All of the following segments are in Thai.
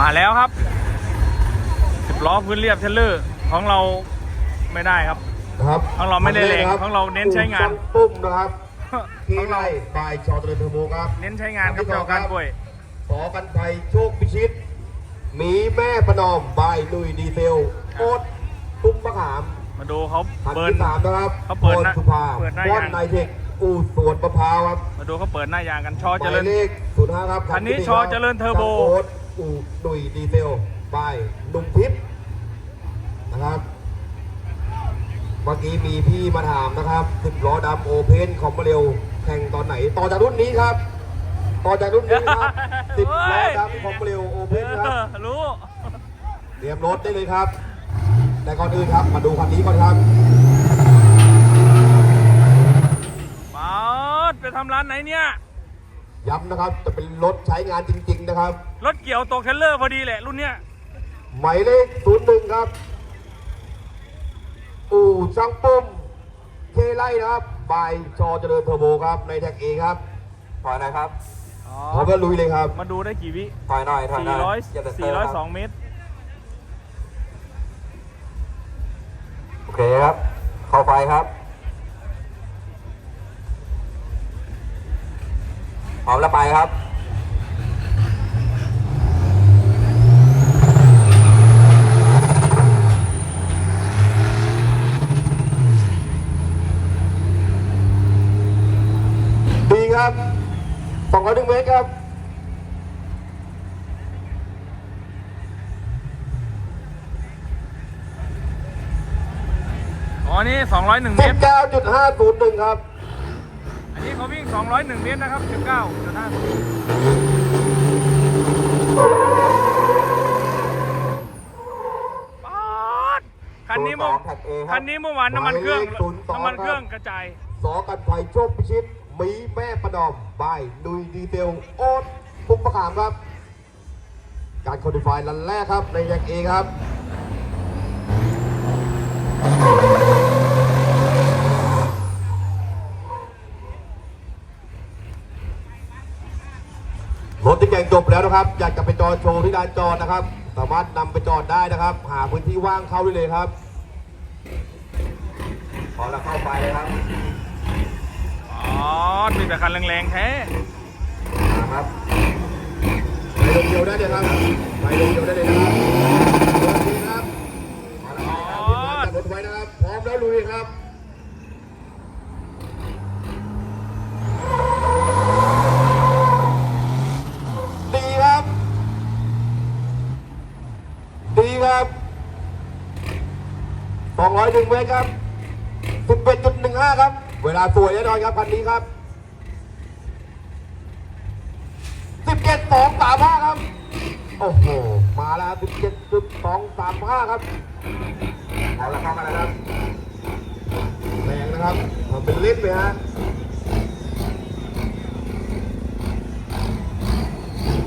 มาแล้วครับสิบล้อพื้นเรียบเทรลเลอร์ของเราไม่ได้ครับนะครับของเราไม่ได้แรงคันของเราเน้นใช้งานปุ่มนะครับที่ของเราไล่บายชอเจริญเทอร์โบครับ เน้นใช้งานครับเจ้าการป่วยขอกันภัยโชคพิชิตหมีแม่ประนอมบายลุยดีเซลโคตรตุ้มมะขามมาดูเขาคันเปิดที่สามนะครับเขาเปิดพรนะสุภาเปิดหน้าบอนยางไนเทคอู่สวนมะพร้าวครับมาดูเขาเปิดหน้ายางกันชอหเจมายริญเลขศูนย์ห้าครับคันนี้ที่ชอเจริญเทอร์โบช่างโอ๊ตอู่ลุยดีเซลบายนุ่มทิพย์นะครับ เมื่อกี้มีพี่มาถามนะครับสิบล้อดำโอเพนคอมเร็วแข่งตอนไหน ต่อจากรุ่นนี้ครับ ต่อจากรุ่นนี้ครับสิบล้อดำคอมเร็วโอเพนครับเออรู้เตรียมรถได้เลยครับ แต่ก่อนอื่นครับ มาดูคันนี้ก่อนครับมาดไปทำร้านไหนเนี่ย ย้ำนะครับจะเป็นรถใช้งานจริง ๆ นะครับ รถเกี่ยวตกเทรลเลอร์พอดีแหละรุ่นเนี้ยหมายเลขศูนย์หนึ่งครับ อู่ช่างปุ้มเทไล่นะครับบายชอเจริญเทอร์โบครับ ในแท็กเอครับถอยหน่อยครับอ๋อพร้อมแล้วลุยเลยครับมาดูได้กี่วิถอยหน่อยถอยหน่อย400อย่าแต่เตอร์ครับ402 เมตร โอเคครับ เข้าไฟครับ พร้อมแล้วไปครับดีครับสองร้อยหนึ่งเมตรครับอ๋อนี่201เมสิตบรเก้าจุดห้าศูนย์หนึ่งครับอั นนี้เขาวิ่ง 201 เมตรนะครับ 19จุดห้าป๊าดคันนี้เมื่อแท็กเอครับคันนี้เมื่อวานน้ำมันเครื่องหมายเลข02น้ำมันเครื่องกระจายสอกันไฟโชคพิชิตหมีแม่ประดอมบายลุยดีเทลโอ๊ตพุกประขามครับ การคอดิฟายรันแรกครับ ในแยกเอครับ รถที่แข่งจบแล้ว นะครับ อยากจะไปจอดโชว์ที่ลานจอดนะครับ สามารถนำไปจอดได้นะครับ หาพื้นที่ว่างเข้าได้เลยครับพร้อมแล้วเข้าไฟเลยครับอ๋อมีแต่คันแรงๆแท้มาครับไปลงเดียวได้เลยครับไปลงเดียวได้เลยนะครับโอเคครับมาแล้วครับจัดรถไว้นะครับ พร้อมแล้วลุยครับ ดีครับ ดีครับ 201เมตรครับ 11.15 ครับ เวลาสวยแน่นอนครับคันนี้ครับสิบเจ็ดสองสามห้าครับ โอ้โห มาแล้วสิบเจ็ดสิบสองสามห้าครับพร้อมแล้วเข้ามาแล้วครับแรงนะครับทำเป็นเล่นไปฮะ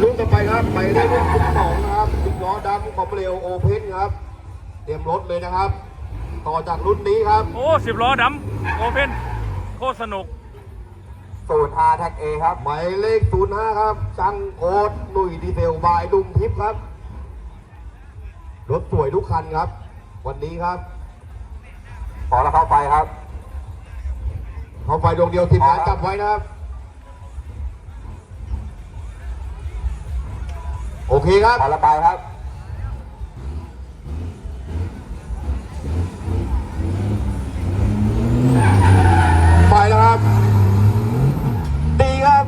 รุ่นต่อไปครับไปได้รุ่นสิบสองนะครับสิบล้อดำคอมเร็วโอเพนครับ เตรียมรถเลยนะครับ ต่อจากรุ่นนี้ครับ โอ้สิบล้อดำโอเพนโคตรสนุกศูนย์อาร์แท็กเอครับ หมายเลข 05 ครับจังโอ๊ตหนุ่ยดีเซลบายลุงทิพย์ครับ รถสวยทุกคันครับ วันนี้ครับพร้อมแล้วเข้าไฟครับ เขาไฟดวงเดียวทีมงานจับไว้นะครับ โอเคครับพร้อมแล้วไปครับ ไปแล้วครับ ตีครับ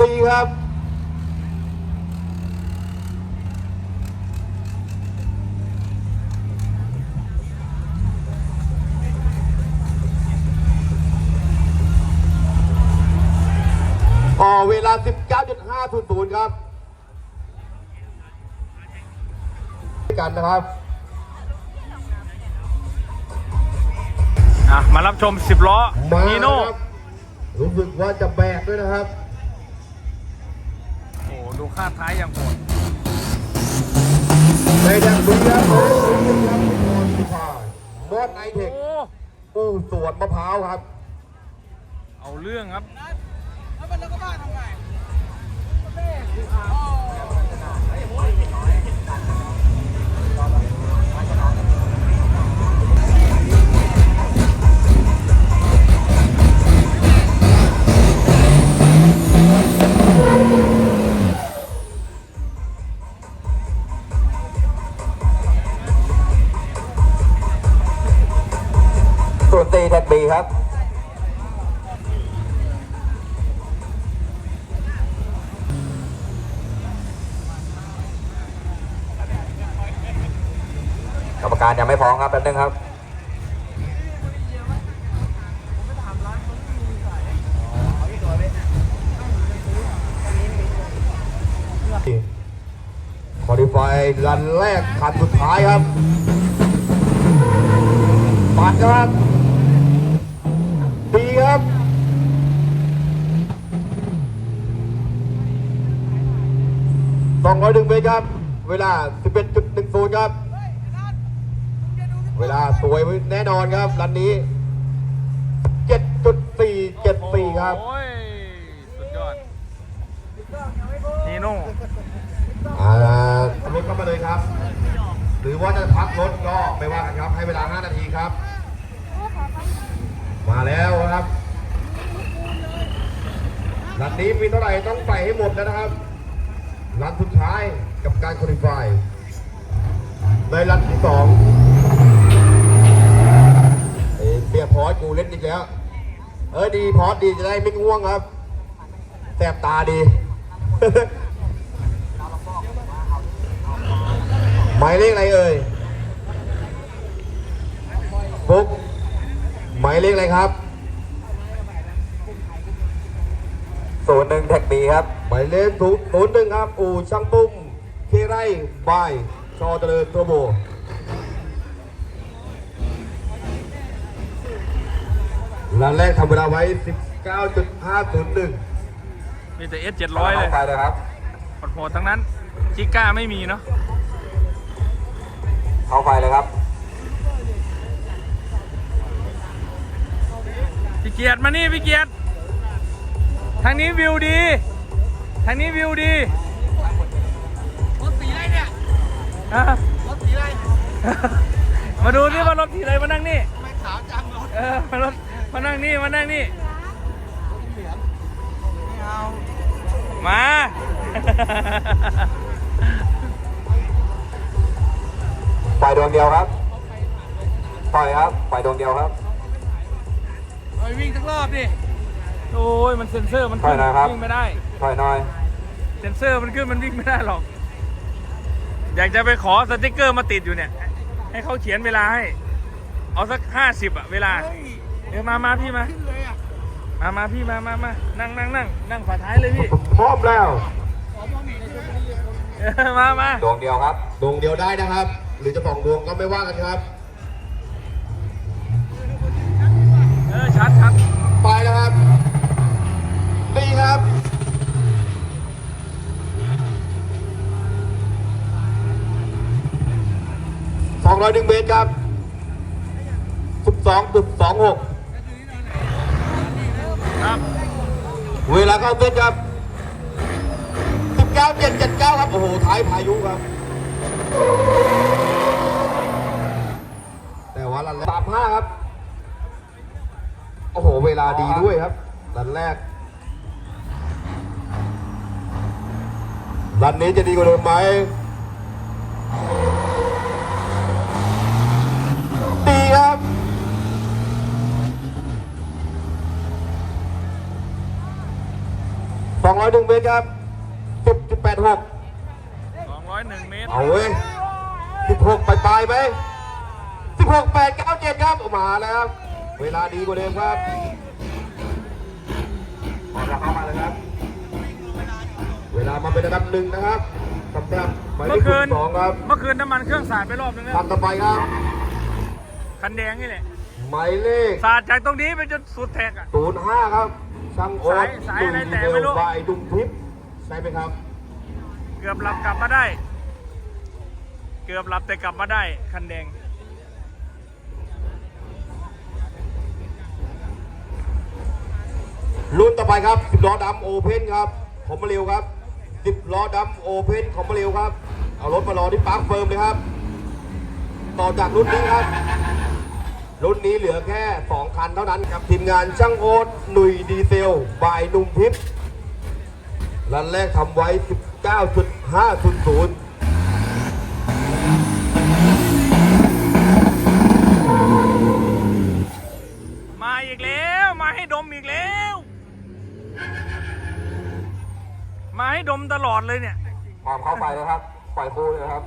ตีครับอ๋อเวลา 19.500 ครับ กันนะครับ อะมารับชมสิบล้อมานีโน่ครับรู้สึกว่าจะแบกด้วยนะครับ โอ้ดูคาดท้ายอย่างโหดในดังดุนครับมอดไอเทคโอ้ อู้สวนมะพร้าวครับ เอาเรื่องครับีครับกรรมการยังไม่ฟ้องครับแป๊บนึงครับคอดิฟายรันแรกขันสุดท้ายครับปัดครับ 201เมตรครับ เวลา 11.10 ครับ เวลาสวยแน่นอนครับรันนี้ 7.474 ครับ โอ้ย สุดยอดนีโน่อ่ารถเข้ามาเลยครับ หรือว่าจะพักรถก็ไม่ว่ากันครับ ให้เวลา 5 นาทีครับ มาแล้วครับลันนี้มีเท่าไหร่ต้องไปให้หมดแล้นะครับ รันสุดท้ายกับการคุริฟายในรันที่สองเอ้ยเบียร์พอสกูเล่นอีกแล้ว เออดีพอสดีจะได้ไม่ง่วงครับแสบตาดีหมายเลขอะไรเอ่ยปุ๊กหมายเลขอะไรครับศูนย์หนึ่งแท็กบีครับ หมายเลขศูนย์ศูนย์หนึ่งครับ อู่ช่างปุ้มเคไรบาย ชอเจริญตัวโบร้านแรกทำเวลาไว้ 19.501มีแต่เอสเจ็ดร้อยเลยไปเลยครับโหดๆทั้งนั้นจิก้าไม่มีเนาะเข้าไฟเลยครับ พี่เกียรติมานี่พี่เกียรติทางนี้วิวดี ทางนี้วิวดีรถสีอะไรเนี่ยฮะรถสีอะไรมาดูนี่ว่ารถสีอะไรมานั่งนี่ทำไมขาวจังรถเออมารถมานั่งนี่มานั่งนี่เหลืองไม่เอามาไฟดวงเดียวครับ ปล่อยครับไฟดวงเดียวครับไปวิ่งทั้งรอบดิ โอ้ยมันเซ็นเซอร์มันขึ้นไปนะครับ วิ่งไม่ได้ ถอยหน่อย เซ็นเซอร์มันขึ้นมันวิ่งไม่ได้หรอก อยากจะไปขอสติกเกอร์มาติดอยู่เนี่ย ให้เขาเขียนเวลาให้ เอาสักห้าสิบอะเวลาเฮ้ยเดี๋ยวมามาพี่มา ขึ้นเลยอะมามาพี่มามามานั่งนั่งนั่งนั่งฝาท้ายเลยพี่ พร้อมแล้วขอมองหนีในช่วงนี้เออมามาดวงเดียวครับ ดวงเดียวได้นะครับ หรือจะสองดวงก็ไม่ว่ากันครับ เออชัดชัดไปแล้วครับดี ครับสองร้อยหนึ่งเมตรครับสิบสองจุดสองหกครับ เวลาเข้าเส้นครับสิบเก้าเจ็ดเจ็ดเก้าครับ โอ้โห ท้ายพายุครับ แต่ว่ารันแรกสามห้าครับ โอ้โห เวลาดีด้วยครับรันแรก รันนี้จะดีกว่าเดิมไหมดีครับ สองร้อยหนึ่งเมตรครับสิบจุดแปดหกสองร้อยหนึ่งเมตรเอาเว้ยสิบหกไปปลายไหมสิบหกแปดเก้าเจ็ดครับออกมาแล้วครับ เวลาดีกว่าเดิมครับออกเข้ามาเลยครับเวลามาเป็นระดับหนึ่งนะครับสำหรับหมายเลเมื่อขคืนสองครับเมื่อคืนน้ำมันเครื่องสาดไปรอบนึงนะทำต่อไปครับ คันแดงนี่แหละหมายเลขสาดจากตรงนี้ไปจนสุดแท็กอะศูนย์ห้าครับช่างโอ๊ตสายสายอะไรดุแต่ดีเทไม่ลรู้บายดุงทิพย์ใช่ไหมครับ เกือบหลับกลับมาได้ เกือบหลับแต่กลับมาได้ คันแดง รุ่นต่อไปครับสิบล้อดำโอเพนครับของมาเร็วครับ สิบล้อดำโอเพนของมาเร็วครับ เอารถมารอที่ปาร์คเฟิร์มเลยครับ ต่อจากรุ่นนี้ครับ รุ่นนี้เหลือแค่สองคันเท่านั้นครับทีมงานช่างโอ๊ตหนุ่ยดีเซลบายนุ่มทิพย์รันแรกทำไว้ 19.500 มาอีกแล้ว มาให้ดมอีกแล้ว มาให้ดม ตลอดเลยเนี่ยพร้อมเข้าไฟเลยครับ ปล่อยฟูเลยครับ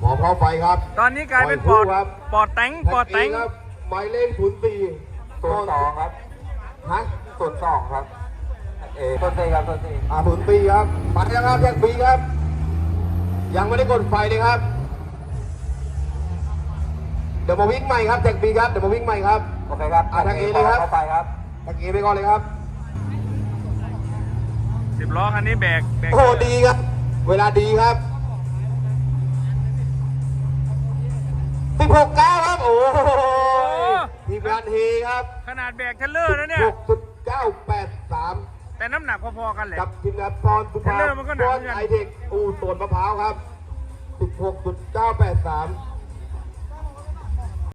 หมอเข้าไปครับตอนนี้กลายเป็นปอดครับปอดแตงปอดแตงแท็กเครับหมายเลขศูนย์สี่ศูนย์สองครับฮะศูนย์สองครับ เอต้นเซครับต้นเซอ่าศูนย์สี่ครับไปแล้วครับแท็กบีครับ ยังไม่ได้กดไฟเลยครับ เดี๋ยวมาวิ่งใหม่ครับแท็กบีครับ เดี๋ยวมาวิ่งใหม่ครับ โอเคครับอะทาง A เลยครับ เข้าไปครับแท็กเอไปก่อนเลยครับ สิบล้อคันนี้แบกแบกโอ้โหดีครับ เวลาดีครับสิบหกเก้าครับ โอ้โหทีมงานเฮครับขนาดแบกเทรลเลอร์นะเนี่ยหกจุดเก้าแปดสามแต่น้ำหนักพอๆกันแหละกับทีมงานพรสุภาเทรลเลอร์มันก็หนักพเหมืรอนกันไอเทคอูสวนมะพร้าวครับสิบหกจุดเก้าแปดสาม